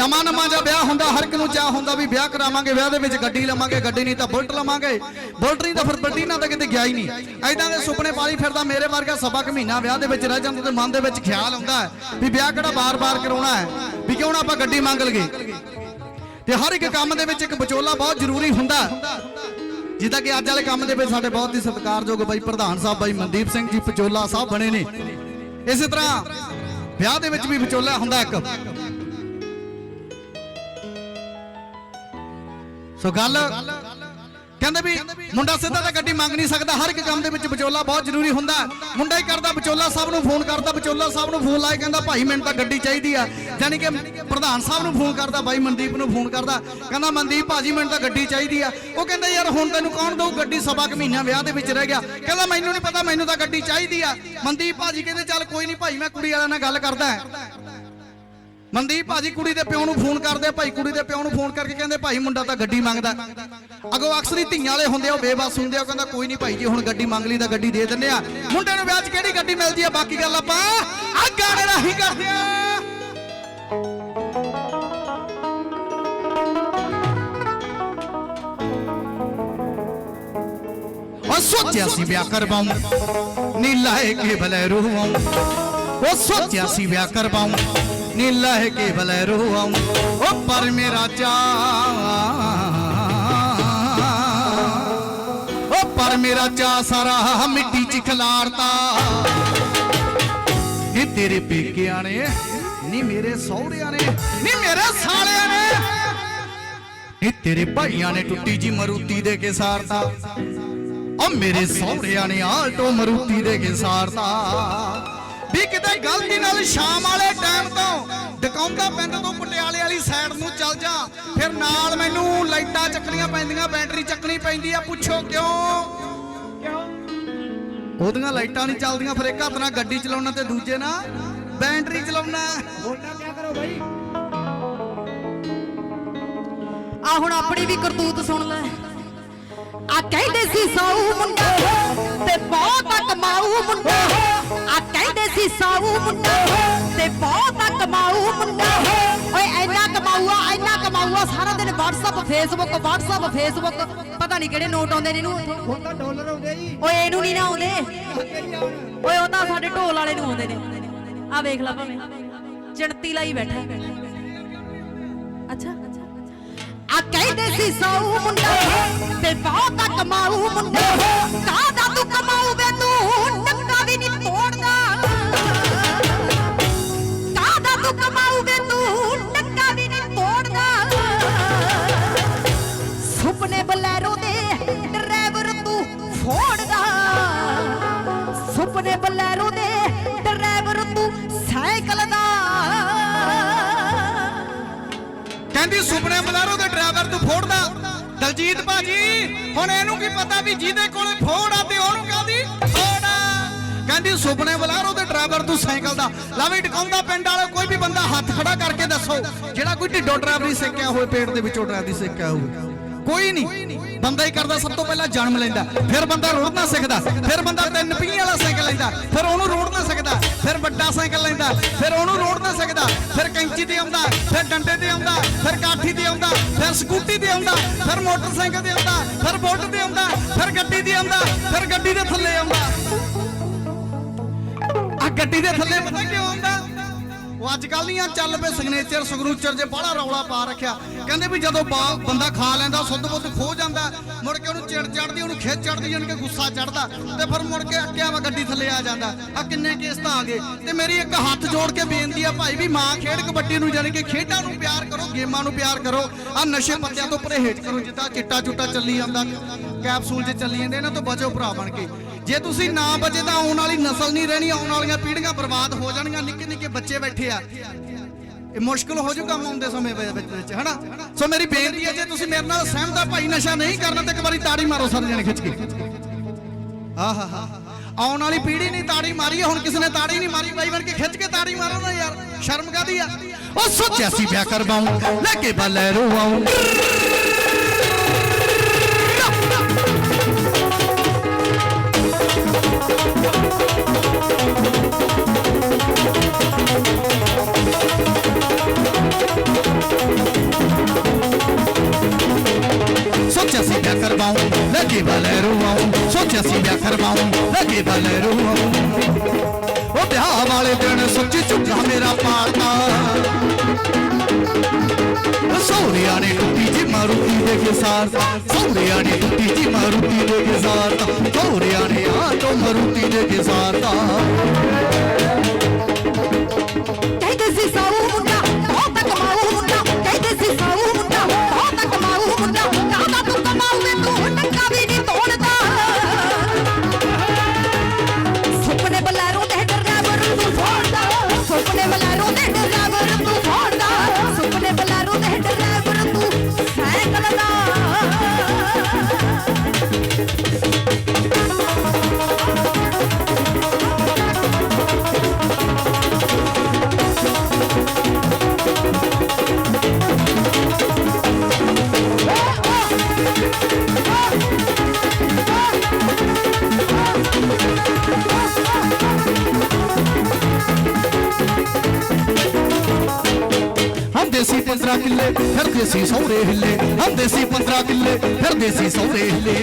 ਨਵਾਂ ਨਵਾਂ ਜਿਹਾ ਵਿਆਹ ਹੁੰਦਾ, ਹਰ ਇੱਕ ਨੂੰ ਚਾਹ ਹੁੰਦਾ ਵੀ ਵਿਆਹ ਕਰਾਵਾਂਗੇ, ਵਿਆਹ ਦੇ ਵਿੱਚ ਗੱਡੀ ਲਵਾਂਗੇ, ਗੱਡੀ ਨਹੀਂ ਤਾਂ ਬੁਲਟ ਲਵਾਂਗੇ। ਬੁਲਟ ਨਹੀਂ ਤਾਂ ਫਿਰ ਗੱਡੀ ਨਾਲ ਤਾਂ ਕਿਤੇ ਗਿਆ ਹੀ ਨਹੀਂ। ਐਦਾਂ ਦੇ ਸੁਪਨੇ ਪਾਲੀ ਫਿਰਦਾ, ਮੇਰੇ ਵਰਗਾ ਸਵਾ ਕੁ ਮਹੀਨਾ ਵਿਆਹ ਦੇ ਵਿੱਚ ਰਹਿ ਜਾਂਦਾ ਤੇ ਮਨ ਦੇ ਵਿੱਚ ਖਿਆਲ ਆਉਂਦਾ ਹੈ ਵੀ ਵਿਆਹ ਕਿਹੜਾ ਬਾਰ-ਬਾਰ ਕਰਾਉਣਾ ਹੈ, ਵੀ ਕਿਉਂ ਨਾ ਆਪਾਂ ਗੱਡੀ ਮੰਗ ਲਈਏ। ਤੇ ਹਰ ਇੱਕ ਕੰਮ ਦੇ ਵਿੱਚ ਇੱਕ ਵਿਚੋਲਾ ਬਹੁਤ ਜ਼ਰੂਰੀ ਹੁੰਦਾ ਜਿੱਦਾਂ ਕਿ ਅੱਜ ਵਾਲੇ ਕੰਮ ਦੇ ਵਿੱਚ ਸਾਡੇ ਬਹੁਤ ਹੀ ਸਤਿਕਾਰਯੋਗ ਬਾਈ ਪ੍ਰਧਾਨ ਸਾਹਿਬ, ਬਾਈ ਮਨਦੀਪ ਸਿੰਘ ਜੀ, ਵਿਚੋਲਾ ਸਾਹਿਬ ਬਣੇ ਨੇ। ਇਸੇ ਤਰ੍ਹਾਂ ਵਿਆਹ ਦੇ ਵਿੱਚ ਵੀ ਵਿਚੋਲਾ ਹੁੰਦਾ ਇੱਕ। ਸੋ ਗੱਲ ਕਹਿੰਦੇ ਵੀ ਮੁੰਡਾ ਸਿੱਧਾ ਤਾਂ ਗੱਡੀ ਮੰਗ ਨਹੀਂ ਸਕਦਾ, ਹਰ ਇੱਕ ਕੰਮ ਦੇ ਵਿੱਚ ਵਿਚੋਲਾ ਬਹੁਤ ਜ਼ਰੂਰੀ ਹੁੰਦਾ ਮੁੰਡਾ ਹੀ ਕਰਦਾ, ਵਿਚੋਲਾ ਸਾਹਿਬ ਨੂੰ ਫੋਨ ਕਰਦਾ, ਵਿਚੋਲਾ ਸਾਹਿਬ ਨੂੰ ਫੋਨ ਲਾਇਆ ਕਹਿੰਦਾ ਭਾਈ ਮੈਨੂੰ ਤਾਂ ਗੱਡੀ ਚਾਹੀਦੀ ਆ। ਯਾਨੀ ਕਿ ਪ੍ਰਧਾਨ ਸਾਹਿਬ ਨੂੰ ਫੋਨ ਕਰਦਾ ਬਾਈ ਮਨਦੀਪ ਨੂੰ ਫੋਨ ਕਰਦਾ, ਕਹਿੰਦਾ ਮਨਦੀਪ ਭਾਜੀ ਮੈਨੂੰ ਤਾਂ ਗੱਡੀ ਚਾਹੀਦੀ ਆ। ਉਹ ਕਹਿੰਦਾ ਯਾਰ ਹੁਣ ਤੈਨੂੰ ਕੌਣ ਦਊ? ਗੱਡੀ ਸਵਾ ਕੁ ਮਹੀਨਾ ਵਿਆਹ ਦੇ ਵਿੱਚ ਰਹਿ ਗਿਆ। ਕਹਿੰਦਾ ਮੈਨੂੰ ਨਹੀਂ ਪਤਾ, ਮੈਨੂੰ ਤਾਂ ਗੱਡੀ ਚਾਹੀਦੀ ਆ। ਮਨਦੀਪ ਭਾਜੀ ਕਹਿੰਦੇ, ਚੱਲ ਕੋਈ ਨਹੀਂ ਭਾਈ, ਮੈਂ ਕੁੜੀ ਵਾਲਿਆਂ ਨਾਲ ਗੱਲ ਕਰਦਾ ਮਨਦੀਪ ਭਾਜੀ ਕੁੜੀ ਦੇ ਪਿਓ ਨੂੰ ਫੋਨ ਕਰਦੇ ਭਾਈ ਕੁੜੀ ਦੇ ਪਿਓ ਨੂੰ ਫੋਨ ਕਰਕੇ ਕਹਿੰਦੇ, ਭਾਈ ਮੁੰਡਾ ਤਾਂ ਗੱਡੀ ਮੰਗਦਾ। ਅਗੋ ਅਕਸਰ ਹੀ ਧੀਆਂ ਵਾਲੇ ਹੁੰਦੇ ਆ, ਉਹ ਬੇਬਸ ਹੁੰਦੇ ਆ ਕਹਿੰਦਾ, ਕੋਈ ਨਹੀਂ ਭਾਈ ਜੀ, ਹੁਣ ਗੱਡੀ ਮੰਗ ਲਈ ਤਾਂ ਗੱਡੀ ਦੇ ਦਿੰਦੇ ਆ। ਮੁੰਡੇ ਨੂੰ ਵਿਆਹ 'ਚ ਕਿਹੜੀ ਗੱਡੀ ਮਿਲਦੀ ਆ? ਬਾਕੀ ਗੱਲ ਆਪਾਂ ਆ ਗਾਣੇ ਰਾਹੀਂ ਕਰਦੇ ਆ। ਉਹ ਸੋਚਿਆ ਸੀ ਵਿਆਹ ਕਰਵਾਉਂ, ਨੀਲਾ ਹੈ ਕੇ ਬਲੈਰੋ ਆਉਂ ਉਹ ਸੋਚਿਆ ਸੀ ਵਿਆਹ ਕਰਵਾਉਂ। ਨੀਲਾ ਹੈ ਕੇ ਬਲੈਰੋ ਆਉਂ ਉਹ ਪਰ ਮੇਰਾ ਚਾ ਉਹ ਪਰ ਮੇਰਾ ਚਾ ਸਾਰਾ ਮਿੱਟੀ ਚ ਖਿਲਾਰਤਾ। ਇਹ ਤੇਰੇ ਪੇਕਿਆਂ ਨੇ ਨਹੀਂ ਮੇਰੇ ਸਹੁਰਿਆਂ ਨੇ ਨਹੀਂ ਮੇਰੇ ਸਾਲਿਆਂ ਨੇ। ਇਹ ਤੇਰੇ ਭਾਈਆਂ ਨੇ ਟੁੱਟੀ ਜੀ ਮਰੂਤੀ ਦੇ ਕੇ ਸਾਰਤਾ। ਉਹ ਮੇਰੇ ਸਹੁਰਿਆਂ ਨੇ ਆਲਟੋ ਮਰੂਤੀ ਦੇ ਕੇ ਸਾਰਤਾ। ਵੀ ਕਿਤੇ ਗਲਤੀ ਨਾਲ ਸ਼ਾਮ ਵਾਲੇ ਟਾਈਮ ਤੋਂ ਸਿੱਧਾ ਪਿੰਡ ਤੋਂ ਪਟਿਆਲੇ ਵਾਲੀ ਸਾਈਡ ਨੂੰ ਚੱਲ ਜਾ। ਫਿਰ ਨਾਲ ਮੈਨੂੰ ਲਾਈਟਾਂ ਚੱਕਣੀਆਂ ਪੈਂਦੀਆਂ ਬੈਟਰੀ ਚੱਕਣੀ ਪੈਂਦੀ ਆ। ਪੁੱਛੋ ਕਿਉਂ? ਉਹਦੀਆਂ ਲਾਈਟਾਂ ਨਹੀਂ ਚੱਲਦੀਆਂ ਫਿਰ ਇੱਕ ਹੱਥ ਗੱਡੀ ਚਲਾਉਣਾ ਤੇ ਦੂਜੇ ਨਾਲ ਬੈਟਰੀ ਚਲਾਉਣਾ। ਉਹਨਾਂ ਕੀ ਕਰੋ ਬਾਈ? ਆ ਹੁਣ ਆਪਣੀ ਵੀ ਕਰਤੂਤ ਸੁਣ ਲੈ। ਆ ਕਹਿੰਦੇ ਸੀ ਸਾਊ ਮੁੰਡਾ ਤੇ ਬਹੁਤ ਕਮਾਊ ਮੁੰਡਾ। ਆ ਕਹਿੰਦੇ ਸੀ ਸਾਊ ਮੁੰਡਾ ਤੇ ਬਹੁਤਾ ਕਮਾਊ ਮੁੰਡਾ ਓਏ ਇੰਨਾ ਕਮਾਊਆ ਇੰਨਾ ਕਮਾਊਆ ਸਾਰਾ ਦਿਨ WhatsApp Facebook WhatsApp Facebook ਪਤਾ ਨਹੀਂ ਕਿਹੜੇ ਨੋਟ ਆਉਂਦੇ ਨੇ ਇਹਨੂੰ। ਹੁਣ ਤਾਂ ਡਾਲਰ ਆਉਂਦੇ ਜੀ। ਓਏ ਇਹਨੂੰ ਨਹੀਂ ਨਾ ਆਉਂਦੇ। ਓਏ ਉਹ ਤਾਂ ਸਾਡੇ ਢੋਲ ਵਾਲੇ ਨੂੰ ਆਉਂਦੇ ਨੇ। ਆ ਵੇਖ ਲੈ ਭਾਵੇਂ। ਚਿਣਤੀ ਲਾਈ ਬੈਠਾ। ਅੱਛਾ। ਆ ਕਹਿੰਦੇ ਸੀ ਸਾਊ ਮੁੰਡਾ ਤੇ ਬਹੁਤਾ ਕਮਾਊ ਮੁੰਡਾ ਕਾਹਦਾ ਤੂੰ ਕਮਾਊ ਵੇ ਤੂੰ ਕਹਿੰਦੀ ਸੁਪਨੇ ਬਲਾਰੋ ਦੇ ਡਰਾਈਵਰ ਤੂੰ ਫੋੜਦਾ। ਦਲਜੀਤ ਭਾਜੀ, ਹੁਣ ਇਹਨੂੰ ਕੀ ਪਤਾ ਵੀ ਜਿਹਦੇ ਕੋਲੇ ਫੋੜ ਆ ਤੇ ਉਹਨੂੰ ਕਾਦੀ ਫੋੜ ਆ? ਕਹਿੰਦੀ ਸੁਪਨੇ ਬਲਾਰੋ ਦੇ ਡਰਾਈਵਰ ਤੂੰ ਸਾਈਕਲ ਦਾ। ਲਵੀ ਟਕਾਉਂਦਾ ਪਿੰਡ ਵਾਲਾ? ਕੋਈ ਵੀ ਬੰਦਾ ਹੱਥ ਖੜਾ ਕਰਕੇ ਦੱਸੋ। ਜਿਹੜਾ ਕੋਈ ਢਿੱਡੋ ਡਰਾਈਵਰੀ ਸਿੱਖਿਆ ਹੋਵੇ, ਪੇਟ ਦੇ ਵਿੱਚੋਂ ਡਰਾਈਵਰੀ ਸਿੱਖਿਆ ਹੋਵੇ। ਕੋਈ ਨਹੀਂ। ਬੰਦਾ ਹੀ ਕਰਦਾ, ਸਭ ਤੋਂ ਪਹਿਲਾਂ ਜਨਮ ਲੈਂਦਾ। ਫਿਰ ਬੰਦਾ ਰੋੜਨਾ ਸਿੱਖਦਾ। ਫਿਰ ਬੰਦਾ ਤਿੰਨ ਪਹੀਆਂ ਵਾਲਾ ਸਾਈਕਲ ਲੈਂਦਾ। ਫਿਰ ਉਹਨੂੰ ਰੋੜਨਾ ਸਿੱਖਦਾ। ਫਿਰ ਵੱਡਾ ਸਾਈਕਲ ਲੈਂਦਾ। ਫਿਰ ਉਹਨੂੰ ਰੋੜਨਾ ਸਿੱਖਦਾ। ਫਿਰ ਕੈਂਚੀ ਤੇ ਆਉਂਦਾ। ਫਿਰ ਡੰਡੇ ਤੇ ਆਉਂਦਾ। ਫਿਰ ਕਾਠੀ ਤੇ ਆਉਂਦਾ। ਫਿਰ ਸਕੂਟੀ ਤੇ ਆਉਂਦਾ। ਫਿਰ ਮੋਟਰਸਾਈਕਲ ਤੇ ਆਉਂਦਾ। ਫਿਰ ਬੁਲਟ ਤੇ ਆਉਂਦਾ। ਫਿਰ ਗੱਡੀ ਤੇ ਆਉਂਦਾ। ਫਿਰ ਗੱਡੀ ਦੇ ਥੱਲੇ ਆਉਂਦਾ। ਆ ਗੱਡੀ ਦੇ ਥੱਲੇ ਪਤਾ ਕਿਉਂ ਆਉਂਦਾ? ਉਹ ਅੱਜ ਕੱਲ ਆ ਚੱਲ ਪਏ ਸਿਗਨੇਚਰ ਸਿਗਨੇਚਰ ਜੇ ਬੜਾ ਰੌਲਾ ਪਾ ਰੱਖਿਆ। ਕਹਿੰਦੇ ਵੀ ਜਦੋਂ ਬੰਦਾ ਖਾ ਲੈਂਦਾ, ਸੁੱਧ ਬੁੱਧ ਖੋ ਜਾਂਦਾ, ਮੁੜ ਕੇ ਉਹਨੂੰ ਚਿੜ ਚੜਦੀ, ਉਹਨੂੰ ਖਿੱਚ ਚੜਦੀ ਜਾਣ ਕੇ ਗੁੱਸਾ ਚੜਦਾ, ਤੇ ਫਿਰ ਮੁੜ ਕੇ ਅੱਕਿਆ ਵਾ ਗੱਡੀ ਥੱਲੇ ਆ ਜਾਂਦਾ। ਆ ਕਿੰਨੇ ਕੇਸ ਤਾਂ ਆ ਗਏ। ਤੇ ਮੇਰੀ ਇੱਕ ਹੱਥ ਜੋੜ ਕੇ ਬੇਨਤੀ ਆ ਭਾਈ ਵੀ ਮਾਂ ਖੇਡ ਕਬੱਡੀ ਨੂੰ ਜਾਣੀ ਕਿ ਖੇਡਾਂ ਨੂੰ ਪਿਆਰ ਕਰੋ, ਗੇਮਾਂ ਨੂੰ ਪਿਆਰ ਕਰੋ। ਆ ਨਸ਼ੇ ਪੱਤਿਆਂ ਤੋਂ ਪਰਹੇਜ਼ ਕਰੋ, ਜਿੱਦਾਂ ਚਿੱਟਾ ਚੁੱਟਾ ਚੱਲੀ ਜਾਂਦਾ, ਕੈਪਸੂਲ 'ਚ ਚੱਲੀ ਜਾਂਦੇ, ਇਹਨਾਂ ਤੋਂ ਬਚੋ ਭਰਾ ਬਣ ਕੇ। ਜੇ ਤੁਸੀਂ ਨਾ ਬਚੇ ਤਾਂ ਆਉਣ ਵਾਲੀ ਨਸਲ ਨਹੀਂ ਰਹਿਣੀ, ਆਉਣ ਵਾਲੀਆਂ ਪੀੜ੍ਹੀਆਂ ਬਰਬਾਦ ਹੋ ਜਾਣਗੀਆਂ ਨਿੱਕੇ ਨਿੱਕੇ ਬੱਚੇ ਬੈਠੇ ਆ। ਇਹ ਮੁਸ਼ਕਲ ਹੋ ਜੂ ਆਉਂਦੇ ਸਮੇਂ ਵਿੱਚ ਹਨਾ? ਸੋ ਮੇਰੀ ਬੇਨਤੀ ਹੈ, ਜੇ ਤੁਸੀਂ ਮੇਰੇ ਨਾਲ ਸਹਿਮਤ ਆ, ਭਾਈ ਨਸ਼ਾ ਨਹੀਂ ਕਰਨਾ ਤਾਂ ਇੱਕ ਵਾਰੀ ਤਾੜੀ ਮਾਰੋ ਸਾਰੇ ਜਣੇ ਖਿੱਚ ਕੇ। ਆਹਾ, ਹਾ ਆਉਣ ਵਾਲੀ ਪੀੜ੍ਹੀ ਨਹੀਂ ਤਾੜੀ ਮਾਰੀ ਹੁਣ ਕਿਸੇ ਨੇ ਤਾੜੀ ਨਹੀਂ ਮਾਰੀ, ਬਾਈ ਬਣ ਕੇ ਖਿੱਚ ਕੇ ਤਾੜੀ ਮਾਰੋ ਨਾ ਯਾਰ, ਸ਼ਰਮ ਕਾਦੀ ਆ? ਉਹ ਸੋਚਿਆ ਸੀ ਵਿਆਹ ਕਰਵਾਉਂ ਲੈ ਕੇ ਬਲੈਰੋ ਆਉਂ लगे भले रुआऊं। सोचा सीधा करवाऊं, लगे भले रुआऊं। ओ ब्याह वाले दिन सोची चुका मेरा पाता। सोरिया ने ਸੌਰਿਆਂ ਨੇ ਟੁੱਟੀ ਜੀ ਮਾਰੂਤੀ ਦੇ ਕੇ ਸਾਰਤਾ ਸੌਰਿਆਂ ਨੇ ਟੁੱਟੀ ਜੀ ਮਾਰੂਤੀ ਦੇ ਕੇ ਸਾਰਤਾ ਹਮ ਦੇਸੀ 15 ਕਿੱਲੇ ਫਿਰ ਦੇਸੀ ਸੌਰੇ ਹਿੱਲੇ। ਹਮ ਦੇਸੀ 15 ਕਿੱਲੇ ਫਿਰ ਦੇਸੀ ਸੌਰੇ ਹਿੱਲੇ।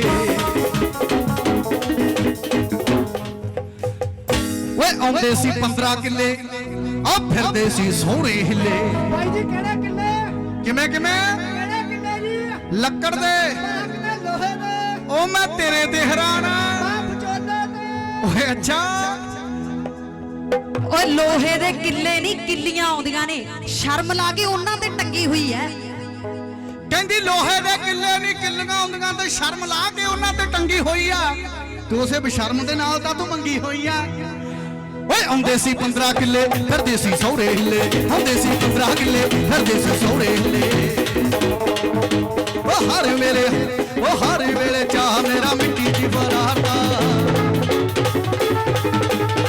ਓਏ ਆਉਂਦੇ ਸੀ 15 ਕਿੱਲੇ ਆ ਫਿਰਦੇ ਸੀ ਸੌਰੇ ਹਿੱਲੇ। ਬਾਈ ਜੀ ਕਿਹੜੇ ਕਿੱਲੇ? ਕਿਵੇਂ ਕਿਵੇਂ? ਕਿਹੜੇ ਕਿੱਲੇ ਜੀ? ਲੱਕੜ ਦੇ। ਲੋਹੇ ਦੇ। ਉਹ ਮੈਂ ਤੇਰੇ ਤੇ ਹੈਰਾਨ ਆ। ਓਏ ਅੱਛਾ। ਓਏ ਲੋਹੇ ਦੇ ਕਿੱਲੇ ਨਹੀਂ, ਕਿੱਲੀਆਂ ਆਉਂਦੀਆਂ ਨੇ। ਸ਼ਰਮ ਲਾ ਕੇ ਉਹਨਾਂ ਤੇ ਟੰਗੀ ਹੋਈ ਐ। ਕਹਿੰਦੀ ਲੋਹੇ ਦੇ ਕਿੱਲੇ ਨਹੀਂ, ਕਿੱਲੀਆਂ ਹੁੰਦੀਆਂ ਤੇ ਸ਼ਰਮ ਲਾ ਕੇ ਉਹਨਾਂ ਤੇ ਟੰਗੀ ਹੋਈ ਆ। ਤੂੰ ਉਸੇ ਬਸ਼ਰਮ ਦੇ ਨਾਲ ਤਾਂ ਤੂੰ ਮੰਗੀ ਹੋਈ ਆ। ਓਏ ਆਉਂਦੇ ਸੀ 15 ਕਿੱਲੇ, ਫਿਰਦੇ ਸੀ ਸੌਰੇ ਹਿੱਲੇ। ਆਉਂਦੇ ਸੀ 15 ਕਿੱਲੇ, ਫਿਰਦੇ ਸੀ ਸੌਰੇ ਹਿੱਲੇ। ਉਹ ਹਰ ਵੇਲੇ ਉਹ ਹਰ ਵੇਲੇ ਚਾਹ ਮੇਰਾ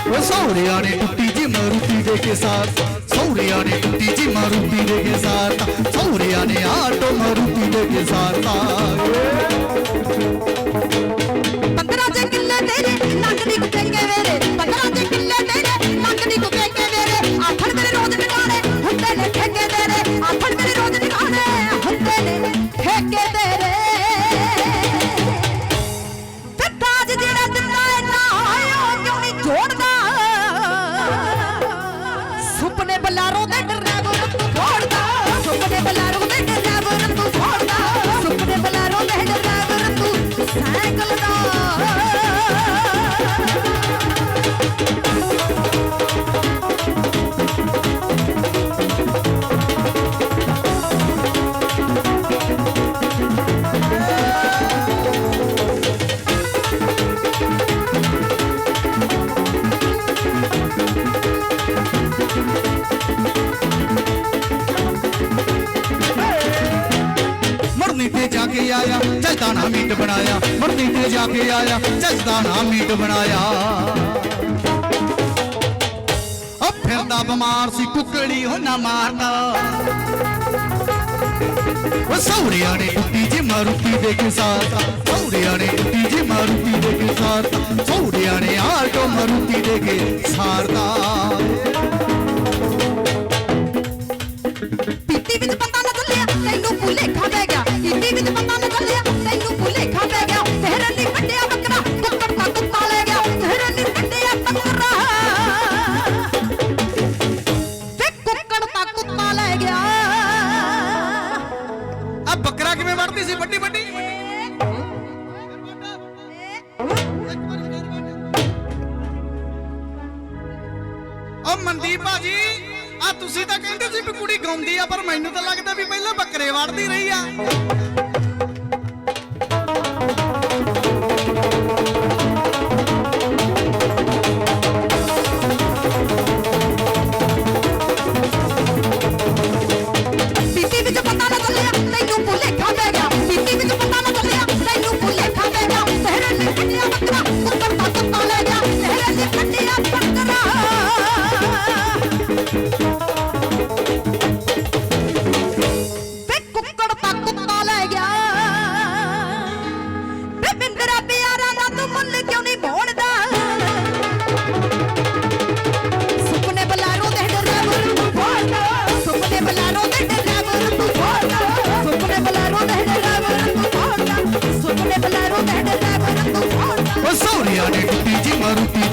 ਉਹ ਸੌਰਿਆਂ ਨੇ ਟੁੱਟੀ ਜੀ ਮਾਰੂਤੀ ਦੇ ਕੇ ਸਾਥ। ਸੌਰਿਆਂ ਨੇ ਟੁੱਟੀ ਜੀ ਮਾਰੂਤੀ ਦੇ ਕੇ ਸਾਥ। ਸੌਰਿਆਂ ਨੇ ਆਟੋ ਮਾਰੂਤੀ ਦੇ ਕੇ ਸਾਥ। 15 ਜੇ ਕਿੱਲੇ ਤੇਰੇ, ਨੰਗ ਦੀ ਕੁੱਤੇ ਕੇ ਵੇਰੇ। 15 ਜੇ ਕਿੱਲੇ ਤੇਰੇ ਕੇ ਆਇਆ ਜੱਜਦਾ ਨਾ ਮੀਟ ਬਣਾਇਆ ਮਰਨੀ ਤੇ ਜਾ ਕੇ ਆਇਆ ਜੱਜਦਾ ਨਾ ਮੀਟ ਬਣਾਇਆ। ਫਿਰਦਾ ਬਿਮਾਰ ਸੀ, ਕੁੱਕੜੀ ਹੋ ਨਾ ਮਾਰਦਾ। ਉਹ ਸੌਰਿਆਂ ਨੇ ਉੱਤੀ ਜੀ ਮਾਰੂਤੀ ਦੇ ਕੇ ਸਾਥ ਸੌਰਿਆਂ ਨੇ ਉੱਤੀ ਜੀ ਮਾਰੂਤੀ ਦੇ ਕੇ ਸਾਥ ਸੌਰਿਆਂ ਨੇ ਆਟੋ ਮਾਰੂਤੀ ਦੇ ਕੇ ਸਾਰਦਾ ਆ ਤੁਸੀਂ ਤਾਂ ਕਹਿੰਦੇ ਸੀ ਵੀ ਕੁੜੀ ਗਾਉਂਦੀ ਆ, ਪਰ ਮੈਨੂੰ ਤਾਂ ਲੱਗਦਾ ਵੀ ਪਹਿਲਾਂ ਬੱਕਰੇ ਵੜਦੀ ਰਹੀ ਆ।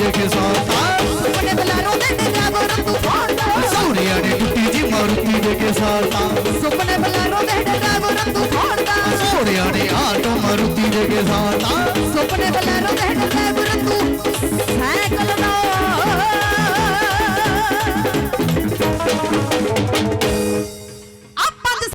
ਮਾਰੂਤੀ ਦੇ ਕੇ ਸਾਲਤਾ ਸੁਪਨੇ ਬਲਾਰੋ ਦੇ ਡਰਾਈਵਰ ਤੂੰ ਫੋਨ ਸੋਹਣਿਆ ਨੇ ਟੁੱਟੀ ਜੀ ਮਾਰੂਤੀ ਦੇ ਕੇ ਸਾਲਤਾ ਸੁਪਨੇ